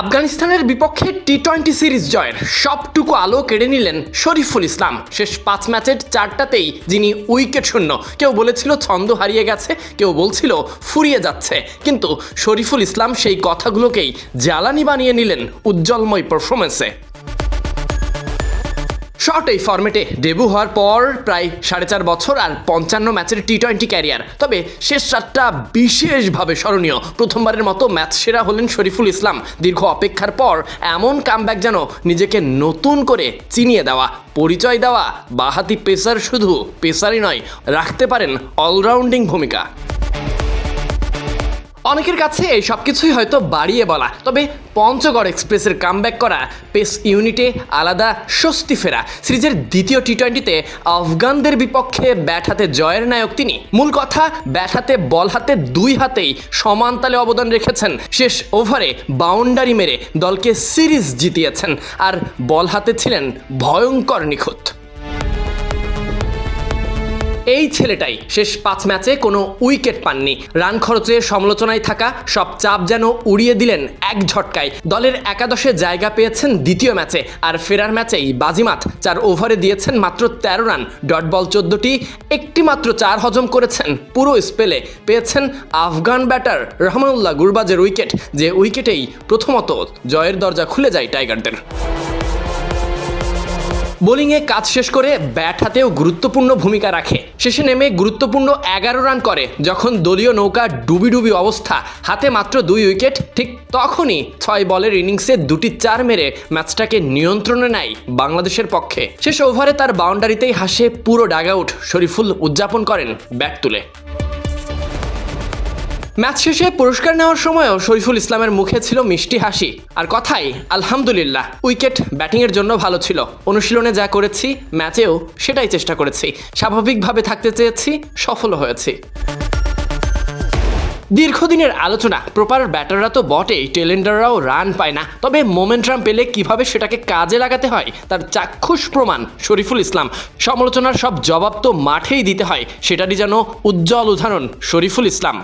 আফগানিস্তানের বিপক্ষে T twenty series জয়ের সবটুকু আলো কেড়ে নিলেন শরীফুল ইসলাম। শেষ পাঁচ ম্যাচের চারটাতেই যিনি উইকেট শূন্য, কেউ বলেছিল ছন্দ হারিয়ে গেছে, কেউ বলছিল ফুরিয়ে যাচ্ছে। কিন্তু শরীফুল ইসলাম সেই কথাগুলোকেই জ্বালানি বানিয়ে নিলেন উজ্জ্বলময় পারফরমেন্সে শর্ট এই ফর্মেটে ডেবু হওয়ার পর প্রায় সাড়ে চার বছর আর পঞ্চান্ন ম্যাচের টি টোয়েন্টি ক্যারিয়ার তবে শেষ সাতটা বিশেষভাবে স্মরণীয়। প্রথমবারের মতো ম্যাচ সেরা হলেন শরীফুল ইসলাম। দীর্ঘ অপেক্ষার পর এমন কামব্যাক যেন নিজেকে নতুন করে চিনিয়ে দেওয়া, পরিচয় দেওয়া, বাহাতি পেসার শুধু পেসারই নয়, রাখতে পারেন অলরাউন্ডিং ভূমিকা। অনেকের কাছে এই সব কিছুই হয়তো বাড়িয়ে বলা, তবে পঞ্চগড় এক্সপ্রেসের কামব্যাক করা পেস ইউনিটে আলাদা স্বস্তি ফেরা। সিরিজের দ্বিতীয় টি টোয়েন্টিতে আফগানদের বিপক্ষে ব্যাট হাতে জয়ের নায়ক তিনি। মূল কথা, ব্যাট হাতে, বল হাতে দুই হাতেই সমান তালে অবদান রেখেছেন। শেষ ওভারে বাউন্ডারি মেরে দলকে সিরিজ জিতিয়েছেন। আর বল হাতে ছিলেন ভয়ঙ্কর নিখুঁত। এই ছেলেটাই শেষ পাঁচ ম্যাচে কোনো উইকেট পাননি। রান খরচে সমালোচনায় থাকা সব চাপ যেন উড়িয়ে দিলেন এক ঝটকায়। দলের একাদশে জায়গা পেয়েছেন দ্বিতীয় ম্যাচে, আর ফেরার ম্যাচেই বাজিমাত চার ওভারে দিয়েছেন মাত্র তেরো রান। ডট বল চোদ্দটি একটি মাত্র চার হজম করেছেন পুরো স্পেলে। পেয়েছেন আফগান ব্যাটার রহমানুল্লাহ গুরবাজের উইকেট, যে উইকেটেই প্রথমত জয়ের দরজা খুলে যায় টাইগারদের। বোলিংয়ে কাজ শেষ করে ব্যাট হাতেও গুরুত্বপূর্ণ ভূমিকা রাখে। শেষে নেমে গুরুত্বপূর্ণ এগারো রান করে, যখন দলীয় নৌকা ডুবি ডুবি অবস্থা, হাতে মাত্র দুই উইকেট, ঠিক তখনই ছয় বলের ইনিংসে দুটি চার মেরে ম্যাচটাকে নিয়ন্ত্রণে নেয় বাংলাদেশের পক্ষে। শেষ ওভারে তার বাউন্ডারিতেই হাসে পুরো ডাগআউট শরীফুল উদযাপন করেন ব্যাট তুলে। ম্যাচ শেষে পুরস্কার নেওয়ার সময়ও শরীফুল ইসলামের মুখে ছিল মিষ্টি হাসি। আর কথাই, আলহামদুলিল্লাহ, উইকেট ব্যাটিংয়ের জন্য ভালো ছিল। অনুশীলনে যা করেছি, ম্যাচেও সেটাই চেষ্টা করেছি। স্বাভাবিকভাবে থাকতে চেয়েছি, সফল হয়েছি। দীর্ঘদিনের আলোচনা, প্রপার ব্যাটাররা তো বটেই, টেলেন্ডাররাও রান পায় না। তবে মোমেন্ট্রাম পেলে কীভাবে সেটাকে কাজে লাগাতে হয়, তার চাক্ষুষ প্রমাণ শরীফুল ইসলাম। সমালোচনার সব জবাব তো মাঠেই দিতে হয়, সেটারই যেন উজ্জ্বল উদাহরণ শরীফুল ইসলাম।